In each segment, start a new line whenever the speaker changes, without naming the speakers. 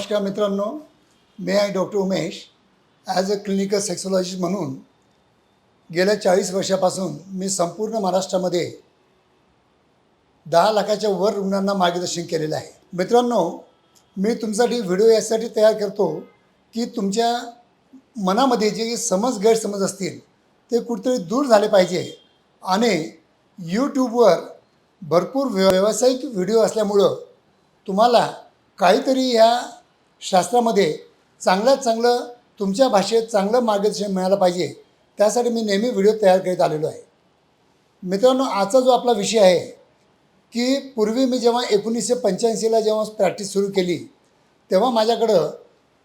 नमस्कार मित्रांनो मी आहे doctor Umesh. As a clinical sexologist म्हणून गेल्या चाळीस वर्षापासून मी संपूर्ण महाराष्ट्रामध्ये दहा लाखाच्या वर रुग्णांना मार्गदर्शन केलेलं आहे. मित्रांनो मी तुमच्यासाठी व्हिडिओ यासाठी तयार करतो की तुमच्या मनामध्ये जे समज गैरसमज असतील ते कुठेतरी दूर झाले पाहिजे आणि यूट्यूबवर भरपूर व्य- व्यावसायिक व्हिडिओ असल्यामुळं तुम्हाला काहीतरी ह्या शास्त्रामध्ये चांगल्यात चांगलं तुमच्या भाषेत चांगलं मार्गदर्शन मिळालं पाहिजे त्यासाठी मी नेहमी व्हिडिओ तयार करीत आलेलो आहे. मित्रांनो आजचा जो आपला विषय आहे की पूर्वी मी जेव्हा एकोणीसशे पंच्याऐंशीला जेव्हा प्रॅक्टिस सुरू केली तेव्हा माझ्याकडं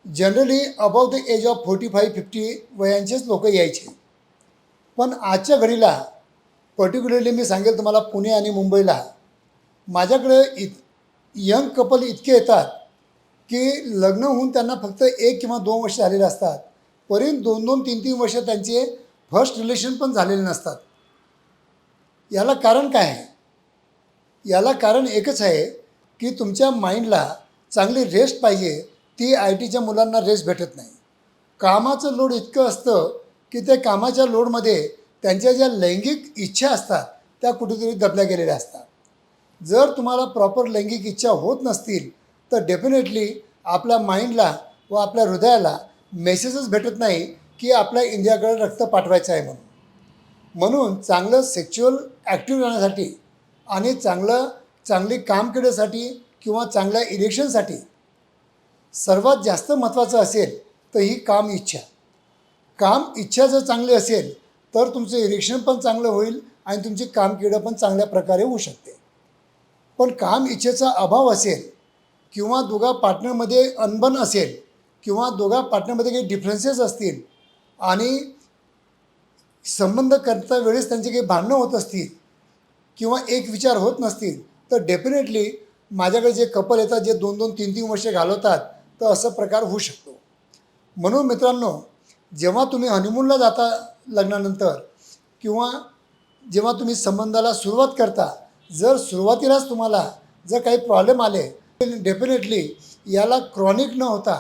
generally above the age of forty five fifty वयांचेच लोक यायचे. पण आजच्या घडीला पर्टिक्युलरली मी सांगेल तुम्हाला पुणे आणि मुंबईला माझ्याकडे इत यंग कपल इतके येतात की लग्न होऊन त्यांना फक्त एक किंवा दोन वर्ष झालेले असतात. पर्यंत दोन दोन तीन तीन वर्ष त्यांचे फर्स्ट रिलेशन पण झालेले नसतात. याला कारण काय? आहे याला कारण एकच आहे की तुमच्या माइंडला चांगली रेस्ट पाहिजे. ती आय टीच्या मुलांना रेस्ट भेटत नाही. कामाचं लोड इतकं असतं की त्या कामाच्या लोडमध्ये त्यांच्या ज्या लैंगिक इच्छा असतात त्या कुठेतरी दबल्या गेलेल्या असतात. जर तुम्हाला प्रॉपर लैंगिक इच्छा होत नसतील तर डेफिनेटली आपल्या माइंडला व आपल्या हृदयाला मेसेजच भेटत नाही की आपल्या इंडियाकडे रक्त पाठवायचं आहे म्हणून. म्हणून चांगलं सेक्च्युअल ॲक्टिव्ह राहण्यासाठी आणि चांगलं चांगली काम करण्यासाठी किंवा चांगल्या इलेक्शनसाठी सर्वात जास्त महत्त्वाचं असेल तर ही काम इच्छा. काम इच्छा जर चांगली असेल तर तुमचं इलेक्शन पण चांगलं होईल आणि तुमची कामकिडं पण चांगल्या प्रकारे होऊ शकते. पण काम इच्छेचा अभाव असेल किंवा दोघा पार्टनरमध्ये अनबन असेल किंवा दोघा पार्टनरमध्ये काही डिफरन्सेस असतील आणि संबंध करता वेळेस त्यांचे काही भांडणं होत असतील किंवा एक विचार होत नसतील तर डेफिनेटली माझ्याकडे जे कपल येतात जे दोन दोन तीन तीन वर्षे घालवतात तर असं प्रकार होऊ शकतो. म्हणून मित्रांनो जेव्हा तुम्ही हनीमूनला जाता लग्नानंतर किंवा जेव्हा तुम्ही संबंधाला सुरुवात करता जर सुरुवातीलाच तुम्हाला जर काही प्रॉब्लेम आले डेफिनेटली याला क्रॉनिक न होता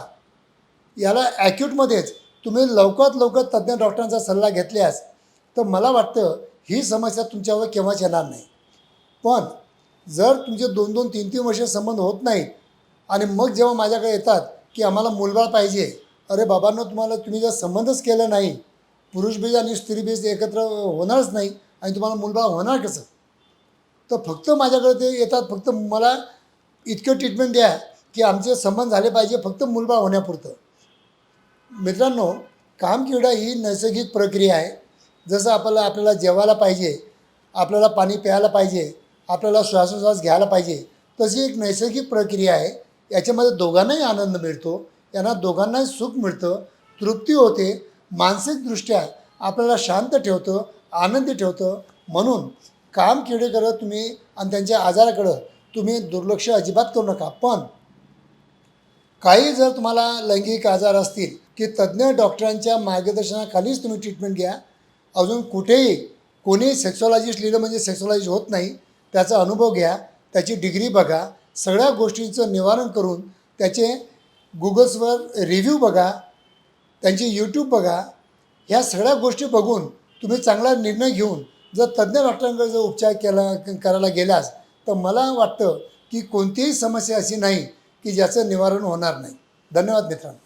याला ॲक्यूटमध्येच तुम्ही लवकरात लवकर तज्ज्ञ डॉक्टरांचा सल्ला घेतल्यास तर मला वाटतं ही समस्या तुमच्यावर केव्हाच येणार नाही. पण जर तुमचे दोन दोन तीन तीन वर्ष संबंध होत नाहीत आणि मग जेव्हा माझ्याकडे येतात की आम्हाला मुलबाळ पाहिजे अरे बाबांनो तुम्हाला तुम्ही जर संबंधच केला नाही पुरुष बीज आणि स्त्री बीज एकत्र होणारच नाही आणि तुम्हाला मुलबाळ होणार कसं? तर फक्त माझ्याकडे ते येतात फक्त मला इतकं ट्रीटमेंट द्या की आमचे संबंध झाले पाहिजे फक्त मुलबाळ होण्यापुरतं. मित्रांनो कामकिडा ही नैसर्गिक प्रक्रिया आहे. जसं आपल्याला आपल्याला जेवायला पाहिजे आपल्याला पाणी प्यायला पाहिजे आपल्याला श्वासोश्वास घ्यायला पाहिजे तशी एक नैसर्गिक प्रक्रिया आहे. याच्यामध्ये दोघांनाही आनंद मिळतो. यांना दोघांनाही सुख मिळतं. तृप्ती होते. मानसिकदृष्ट्या आपल्याला शांत ठेवतं आनंदी ठेवतं. म्हणून काम किडेकडं तुम्ही आणि त्यांच्या आजाराकडं तुम्ही दुर्लक्ष अजिबात करू नका. पण काही जर तुम्हाला लैंगिक आजार असतील की तज्ज्ञ डॉक्टरांच्या मार्गदर्शनाखालीच तुम्ही ट्रीटमेंट घ्या. अजून कुठेही कोणी सेक्सॉलॉजिस्ट लिहिलं म्हणजे सेक्सॉलॉजिस्ट होत नाही त्याचा अनुभव घ्या त्याची डिग्री बघा सगळ्या गोष्टींचं निवारण करून त्याचे गुगल्सवर रिव्ह्यू बघा त्यांचे यूट्यूब बघा ह्या सगळ्या गोष्टी बघून तुम्ही चांगला निर्णय घेऊन जर तज्ज्ञ डॉक्टरांकडे जर उपचार केला करायला गेलास तर मला वाटतं की कोणतीही समस्या अशी नाही की ज्याचं निवारण होणार नाही. धन्यवाद मित्रांनो.